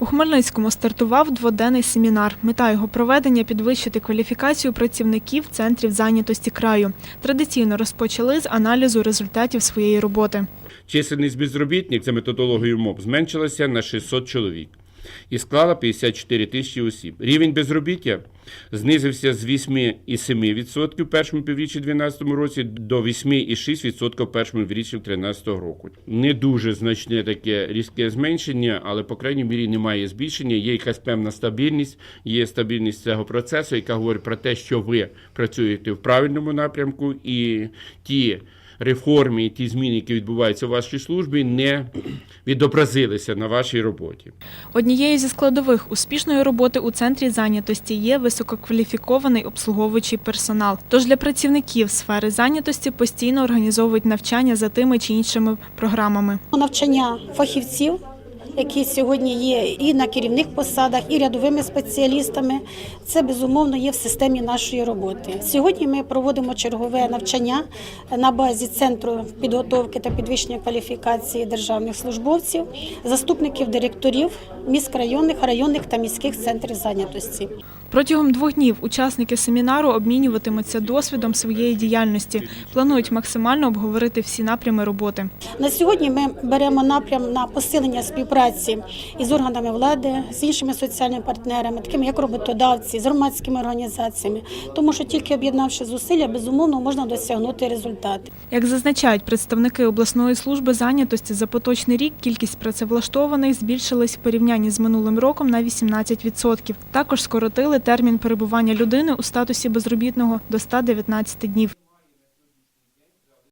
У Хмельницькому стартував дводенний семінар. Мета його проведення підвищити кваліфікацію працівників центрів зайнятості краю. Традиційно розпочали з аналізу результатів своєї роботи. Чисельність безробітних за методологією МОП зменшилася на 600 чоловік і склала 54 тисячі осіб. Рівень безробіття знизився з 8,7% в першому півріччі 2012 році до 8,6% в першому півріччі 2013 року. Не дуже значне таке різке зменшення, але по крайній мірі немає збільшення. Є якась певна стабільність, є стабільність цього процесу, яка говорить про те, що ви працюєте в правильному напрямку, і ті реформи, і ті зміни, які відбуваються у вашій службі, не відобразилися на вашій роботі. Однією зі складових успішної роботи у центрі зайнятості є висококваліфікований обслуговуючий персонал. Тож для працівників сфери зайнятості постійно організовують навчання за тими чи іншими програмами. навчання фахівців, які сьогодні є і на керівних посадах, і рядовими спеціалістами. Це безумовно є в системі нашої роботи. Сьогодні ми проводимо чергове навчання на базі центру підготовки та підвищення кваліфікації державних службовців, заступників директорів міськрайонних, районних та міських центрів зайнятості. Протягом двох днів учасники семінару обмінюватимуться досвідом своєї діяльності. Планують максимально обговорити всі напрями роботи. На сьогодні ми беремо напрям на посилення співпраці із органами влади, з іншими соціальними партнерами, такими як роботодавці, з громадськими організаціями, тому що тільки об'єднавши зусилля, безумовно можна досягнути результати. Як зазначають представники обласної служби зайнятості, за поточний рік кількість працевлаштованих збільшилась в порівнянні з минулим роком на 18%. Також скоротили термін перебування людини у статусі безробітного до 119 днів.